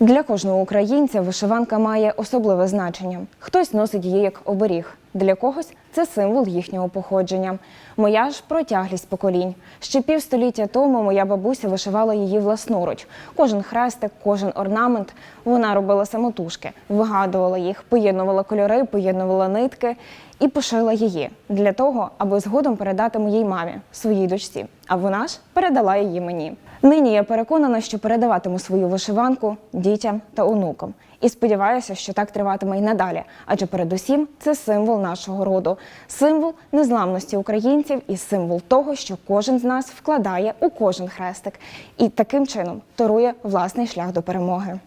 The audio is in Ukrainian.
Для кожного українця вишиванка має особливе значення. Хтось носить її як оберіг, для когось це символ їхнього походження. Моя ж протяглість поколінь. Ще півстоліття тому моя бабуся вишивала її власноруч. Кожен хрестик, кожен орнамент вона робила самотужки, вигадувала їх, поєднувала кольори, поєднувала нитки і пошила її для того, аби згодом передати моїй мамі, своїй дочці. А вона ж передала її мені. Нині я переконана, що передаватиму свою вишиванку дітям та онукам. І сподіваюся, що так триватиме й надалі, адже передусім це символ нашого роду, символ незламності українців і символ того, що кожен з нас вкладає у кожен хрестик і таким чином торує власний шлях до перемоги.